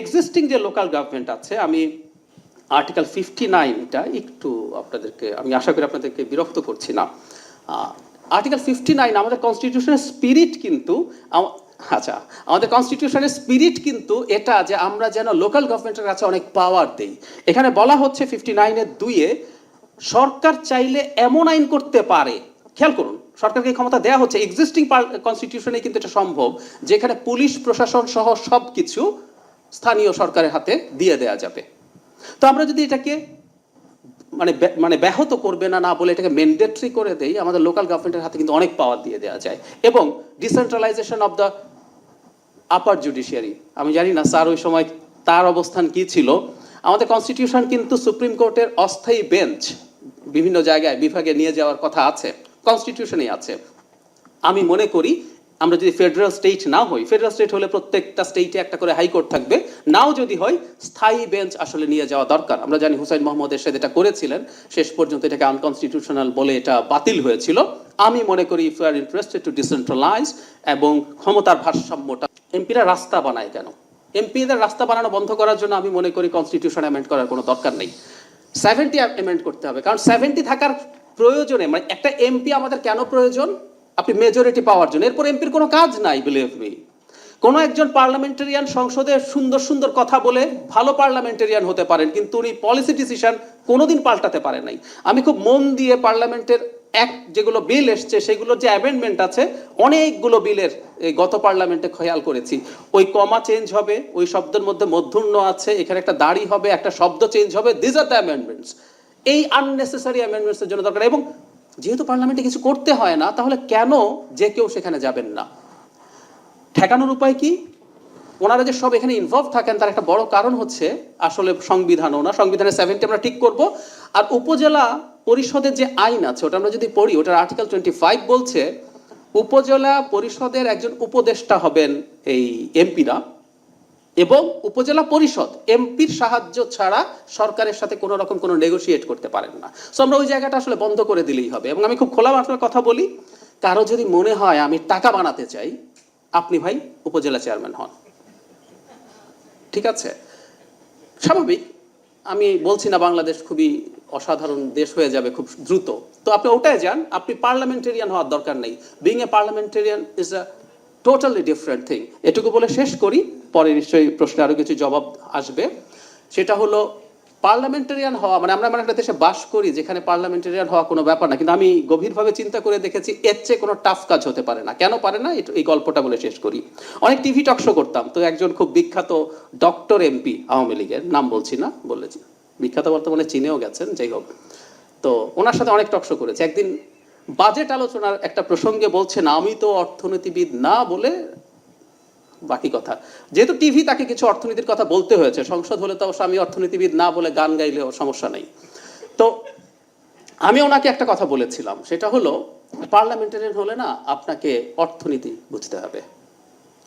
Existing যে local government আছে, আমি আর্টিকেল ফিফটি নাইনটা একটু আপনাদেরকে, আমি আশা করি আপনাদেরকে বিরক্ত করছি না। আর্টিকেল ফিফটি নাইন আমাদের কনস্টিটিউশনের স্পিরিট কিন্তু আচ্ছা আমাদের কনস্টিটিউশনের স্পিরিট কিন্তু এটা যে আমরা যেন লোকাল গভর্নমেন্টের কাছে অনেক পাওয়ার দেই। এখানে বলা হচ্ছে ফিফটি নাইনের দুইয়ে, সরকার চাইলে এমন আইন করতে পারে। খেয়াল করুন, সরকারকে ক্ষমতা দেওয়া হচ্ছে। এক্সিস্টিং কনস্টিটিউশনে কিন্তু এটা সম্ভব, যেখানে পুলিশ, প্রশাসন সহ সব কিছু স্থানীয় সরকারের হাতে দিয়ে দেয়া যাবে। তো আমরা যদি এটাকে মানে মানে ব্যাহত করবে না না বলে এটাকে ম্যান্ডেটরি করে দেই, আমাদের লোকাল গভর্নমেন্টের হাতে কিন্তু অনেক পাওয়ার দিয়ে দেওয়া যায়। এবং decentralisation of the upper judiciary আমি জানি না স্যার ওই সময় তার অবস্থান কি ছিল। আমাদের কনস্টিটিউশন কিন্তু সুপ্রিম কোর্টের অস্থায়ী বেঞ্চ বিভিন্ন জায়গায় বিভাগে নিয়ে যাওয়ার কথা আছে কনস্টিটিউশনেই আছে। আমি মনে করি আমরা যদি ফেডারেল স্টেট না হই ফেডারেল স্টেট হলে প্রত্যেকটা স্টেটে একটা করে হাইকোর্ট থাকবে। নাও যদি হয়, স্থায়ী বেঞ্চ আসলে নিয়ে যাওয়া দরকার। আমরা জানি হুসাইন মোহাম্মদ এরশাদ এটা করেছিলেন। শেষ পর্যন্ত এটাকে আনকনস্টিটিউশনাল বলে এটা বাতিল হয়েছিল। আমি মনে করি if are interested to decentralise এবং ক্ষমতার ভারসাম্যটা, এমপিরা রাস্তা বানায় কেন? এমপিদের রাস্তা বানানো বন্ধ করার জন্য আমি মনে করি কনস্টিটিউশন অ্যামেন্ড করার কোনো দরকার নেই। সেভেন্টি অ্যামেন্ড করতে হবে। কারণ সেভেন্টি থাকার প্রয়োজনে মানে একটা এমপি আমাদের কেন প্রয়োজন? আপনি মেজরিটি পাওয়ার জন্য। এরপর এমপির কোনো কাজ নাই বিলিভ মি কোনো একজন পার্লামেন্টারিয়ান সংসদে সুন্দর সুন্দর কথা বলে ভালো পার্লামেন্টারিয়ান হতে পারেন, কিন্তু উনি পলিসি ডিসিশন কোনোদিন পাল্টাতে পারে নাই। আমি খুব মন দিয়ে পার্লামেন্টের এক যেগুলো বিল এসছে, সেগুলোর যে অ্যামেন্ডমেন্ট আছে, অনেকগুলো বিলের গত পার্লামেন্টে খেয়াল করেছি। ওই কমা চেঞ্জ হবে, ওই শব্দের মধ্যে মধ্যূর্ণ আছে, এখানে একটা দাড়ি হবে, একটা শব্দ চেঞ্জ হবে দিজ আর দ্য অ্যামেন্ডমেন্টস এই আননেসেসারি অ্যামেন্ডমেন্টসের জন্য দরকার। এবং যেহেতু পার্লামেন্টে কিছু করতে হয় না, তাহলে কেন যে কেউ সেখানে যাবেন না? ঠেকানোর উপায় কি? ওনারা যে সব এখানে ইনভলভ থাকেন, তার একটা বড় কারণ হচ্ছে আসলে সংবিধানও না। সংবিধানের সেভেন্টি আমরা ঠিক করব। আর উপজেলা পরিষদের যে আইন আছে, ওটা আমরা যদি পড়ি, ওটার আর্টিকেল টোয়েন্টি ফাইভ বলছে, উপজেলা পরিষদের একজন উপদেষ্টা হবেন এই এমপিরা এবং উপজেলা পরিষদ এমপির সাহায্য ছাড়া সরকারের সাথে কোনো রকম কোনো নেগোশিয়েট করতে পারেন না। সো আমরা ওই জায়গাটা আসলে বন্ধ করে দিলেই হবে এবং আমি খুব খোলা মাত্রার কথা বলি, কারও যদি মনে হয় আমি টাকা বানাতে চাই, আপনি ভাই উপজেলা চেয়ারম্যান হন। ঠিক আছে? স্বাভাবিক, আমি বলছি না বাংলাদেশ খুবই অসাধারণ দেশ হয়ে যাবে খুব দ্রুত। তো আপনি ওটাই যান, আপনি পার্লামেন্টেরিয়ান হওয়ার দরকার নেই। Being a parliamentarian is a totally different thing এটুকু বলে শেষ করি, পরে নিশ্চয়ই প্রশ্নে আরও কিছু জবাব আসবে। সেটা হলো পার্লামেন্টারিয়ান হওয়া মানে আমরা এমন একটা দেশে বাস করি যেখানে পার্লামেন্টারিয়ান হওয়া কোনো ব্যাপার না, কিন্তু আমি গভীরভাবে চিন্তা করে দেখেছি, এর চেয়ে কোনো টাফ কাজ হতে পারে না। কেন পারে না? এই গল্পটা বলে শেষ করি। অনেক টিভি টকশো করতাম, তো একজন খুব বিখ্যাত ডক্টর এমপি আওয়ামী লীগের, নাম বলছি না, বলেছি। বিখ্যাত বর্তমানে চিনেও গেছেন, যাই হোক। তো ওনার সাথে অনেক টকশো করেছে। একদিন বাজেট আলোচনার একটা প্রসঙ্গে বলছেন, আমি তো অর্থনীতিবিদ না বলে বাকি কথা। যেহেতু টিভি তাকে কিছু অর্থনীতির কথা বলতে হয়েছে, সংসদ হলে তো অবশ্য আমি অর্থনীতিবিদ না বলে গান গাইলেও সমস্যা নেই। তো আমি ওনাকে একটা কথা বলেছিলাম, সেটা হলো, পার্লামেন্টারিয়ান হলে না আপনাকে অর্থনীতি বুঝতে হবে।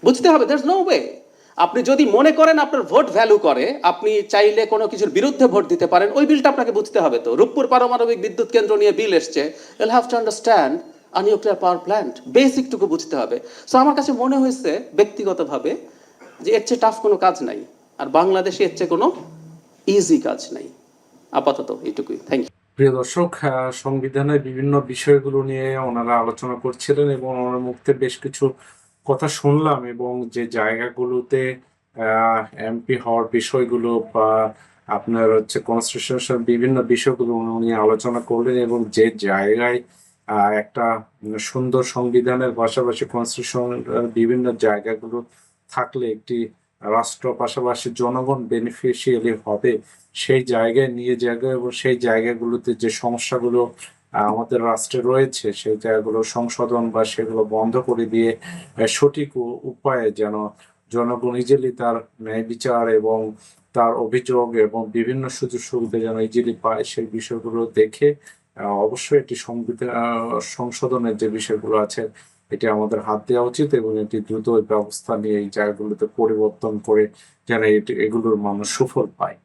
বুঝতে হবে দ্যাটস নো ওয়ে আপনি যদি মনে করেন আপনার ভোট ভ্যালু করে, আপনি চাইলে কোনো কিছুর বিরুদ্ধে ভোট দিতে পারেন, ওই বিলটা আপনাকে বুঝতে হবে তো। রূপপুর পারমাণবিক বিদ্যুৎ কেন্দ্র নিয়ে বিল এসছে you'll have to understand a nuclear power plant বেসিকটুকু বুঝতে হবে। সো আমার কাছে মনে হয়েছে ব্যক্তিগতভাবে যে এর চেয়ে টাফ কোনো কাজ নাই, আর বাংলাদেশে এর চেয়ে কোনো ইজি কাজ নাই। আপাতত এইটুকুই থ্যাংক ইউ প্রিয় দর্শক সংবিধানের বিভিন্ন বিষয়গুলো নিয়ে ওনারা আলোচনা করছিলেন এবং ওনার মুখে বেশ কিছু কথা শুনলাম এবং যে জায়গাগুলোতে এমপি হওয়ার বিষয়গুলো বা আপনার হচ্ছে কনস্টিটিউশন বিভিন্ন বিষয়গুলো উনি আলোচনা করলেন এবং যে জায়গায় একটা সুন্দর সংবিধানের পাশাপাশি কনস্টিটিউশন বিভিন্ন জায়গাগুলো থাকলে একটি রাষ্ট্র পাশাপাশি জনগণ বেনিফিশিয়ালি হবে, সেই জায়গায় নিয়ে জায়গা এবং সেই জায়গাগুলোতে যে সমস্যাগুলো আমাদের রাষ্ট্রে রয়েছে, সেই জায়গাগুলো সংশোধন বা সেগুলো বন্ধ করে দিয়ে সঠিক উপায়ে যেন জনগণ ইজিলি তার ন্যায় বিচার এবং তার অভিযোগ এবং বিভিন্ন সুযোগ সুবিধা যেন ইজিলি পায় সেই বিষয়গুলো দেখে অবশ্যই একটি সংবিধান সংশোধনের যে বিষয়গুলো আছে, এটি আমাদের হাত দেওয়া উচিত এবং এটি দ্রুত ব্যবস্থা নিয়ে এই জায়গাগুলোতে পরিবর্তন করে যেন এটি- এগুলোর মানুষ সুফল পায়।